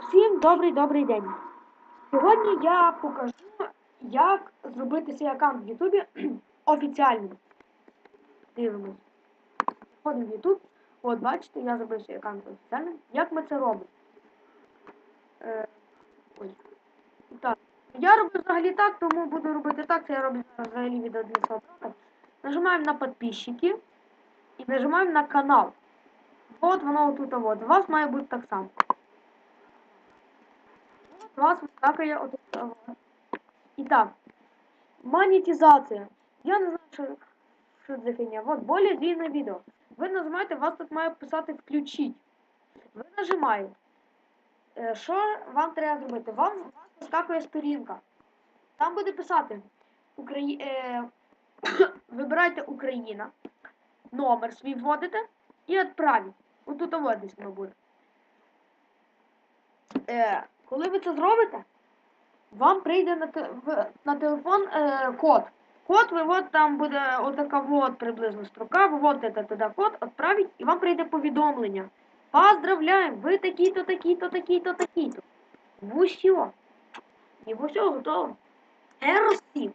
Всім добрий добрий день. Сьогодні я покажу, як зробити свій аккаунт в Ютубі офіціальним. Дивимось. Входимо в Ютуб. От, бачите, я зробив свій аккаунт офіціальним. Як ми це робимо? Е, ой. Так. Я роблю взагалі так, тому буду робити так. Це я роблю взагалі відео для свого брата. Нажимаємо на підписчики і нажимаємо на канал. От воно тут от. У вас має бути так само. У вас вискакує от от. І так. Монетизація. Я не знаю, що, що це фігня. Вот, более длинне відео. Ви нажимаєте, вас тут має писати включить. Ви нажимаєте. Е, Що вам треба зробити? Вам вискакує сторінка. Там буде писати Украї... е... Вибирайте Україна, номер свій вводите і відправіть. Отут вот десь буде. Е, коли ви це зробите, вам прийде на, те, в, на телефон е, код. Код ви от там буде отака вот приблизно строка, ви вводите туди код, відправіть, і вам прийде повідомлення. Поздравляємо, ви такі-то, такі-то, такі-то, такі-то. Усьо. І в усьо готово. Еросік.